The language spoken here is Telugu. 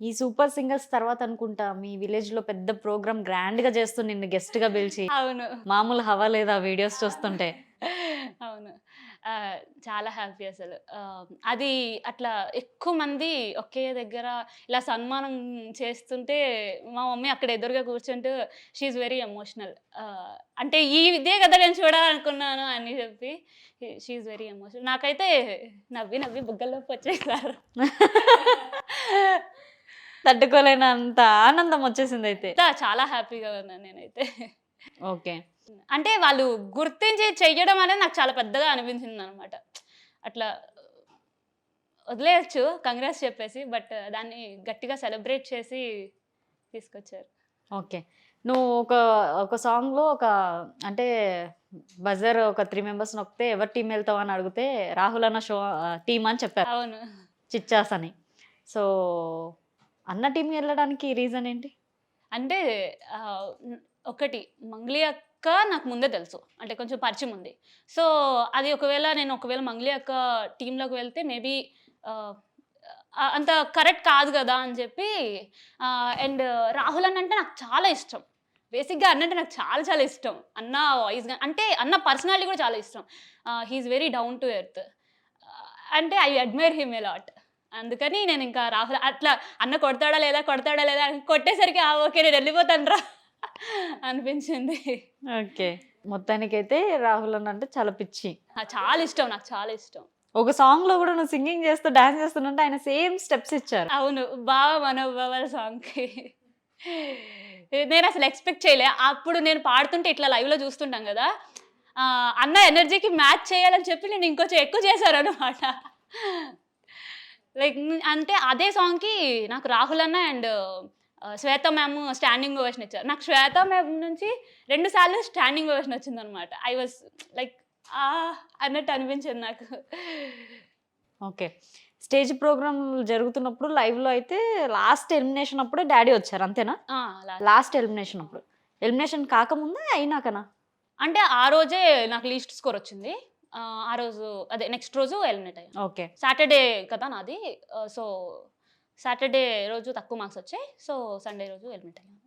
ఈ సూపర్ సింగర్స్ తర్వాత అనుకుంటా మీ విలేజ్లో పెద్ద ప్రోగ్రామ్ గ్రాండ్గా చేస్తూ నిన్ను గెస్ట్గా పిలిచి అవును. మామూలు హవా లేదా వీడియోస్ చూస్తుంటే? అవును. చాలా హ్యాపీ అసలు. అది అట్లా ఎక్కువ మంది ఒకే దగ్గర ఇలా సన్మానం చేస్తుంటే మా మమ్మీ అక్కడ ఎదురుగా కూర్చుంటూ షీఈ్ వెరీ ఎమోషనల్ అంటే ఈ ఇదే కదా నేను చూడాలనుకున్నాను అని చెప్పి షీఈ్ వెరీ ఎమోషనల్ నాకైతే నవ్వి నవ్వి బుగ్గల్లోకి వచ్చేసారు. తట్టుకోలేనంత ఆనందం వచ్చేసింది అయితే. చాలా హ్యాపీగా ఉన్నాను నేనైతే. ఓకే. అంటే వాళ్ళు గుర్తించి చెయ్యడం అనేది నాకు చాలా పెద్దగా అనిపించింది అనమాట అట్లా వదిలేయచ్చు కంగ్రెస్ చెప్పేసి బట్ దాన్ని గట్టిగా సెలబ్రేట్ చేసి తీసుకొచ్చారు. ఓకే. నువ్వు ఒక ఒక సాంగ్లో ఒక అంటే బజర్ ఒక త్రీ మెంబర్స్ నొక్కితే ఎవరు టీం వెళ్తావు అని అడిగితే రాహుల్ అన్న షో టీం అని చెప్పారు. అవును. చిచ్చాస్ అని. సో అన్న టీం వెళ్ళడానికి రీజన్ ఏంటి? అంటే ఒకటి మంగ్లీ అక్క నాకు ముందే తెలుసు. అంటే కొంచెం పరిచయం ఉంది. సో అది ఒకవేళ నేను ఒకవేళ మంగ్లీ అక్క టీంలోకి వెళ్తే మేబీ అంత కరెక్ట్ కాదు కదా అని చెప్పి అండ్ రాహుల్ అన్న అంటే నాకు చాలా ఇష్టం. బేసిక్గా అన్న అంటే నాకు చాలా చాలా ఇష్టం. అన్న వాయిస్ అంటే అన్న పర్సనాలిటీ కూడా చాలా ఇష్టం. He's very down to earth అంటే I admire him a lot అందుకని నేను ఇంకా రాహుల్ అట్లా అన్న కొడతాడా లేదా కొడతాడా లేదా కొట్టేసరికి "ఆ, ఓకే నేను వెళ్ళిపోతాను రా అనిపించింది. ఓకే. మొత్తానికైతే రాహుల్ అన్న అంటే చాలా పిచ్చి. చాలా ఇష్టం నాకు చాలా ఇష్టం. ఒక సాంగ్లో కూడా నువ్వు సింగింగ్ చేస్తూ డాన్స్ చేస్తుంటే ఆయన సేమ్ స్టెప్స్ ఇచ్చారు. అవును బాగా మనోభావాల సాంగ్కి నేను అసలు ఎక్స్పెక్ట్ చేయలే. అప్పుడు నేను పాడుతుంటే ఇట్లా లైవ్లో చూస్తుంటాం కదా అన్న ఎనర్జీకి మ్యాచ్ చేయాలని చెప్పి నేను ఇంకొంచెం ఎక్కువ చేశాను అనమాట లైక్ అంటే అదే సాంగ్కి నాకు రాహుల్ అన్న and Shweta ma'am standing ovation ఇచ్చారు. నాకు శ్వేత మ్యామ్ నుంచి రెండు సార్లు స్టాండింగ్ ఓవేషన్ వచ్చింది అనమాట ఐ వాజ్ లైక్ ఆ అన్నట్టు అనిపించింది నాకు. ఓకే. స్టేజ్ ప్రోగ్రామ్ జరుగుతున్నప్పుడు లైవ్లో అయితే లాస్ట్ ఎలిమినేషన్ అప్పుడే డాడీ వచ్చారు అంతేనా? లాస్ట్ ఎలిమినేషన్ అప్పుడు. ఎలిమినేషన్ కాకముందే అయినాకనా? అంటే ఆ రోజే నాకు లీస్ట్ స్కోర్ వచ్చింది. ఆ రోజు అదే నెక్స్ట్ రోజు ఎలిమినేట్ అయ్యాను ఓకే. సాటర్డే కదా నాది. సో సాటర్డే రోజు తక్కువ మార్క్స్ వచ్చాయి. సో సండే రోజు ఎలిమినేట్ అయ్యాను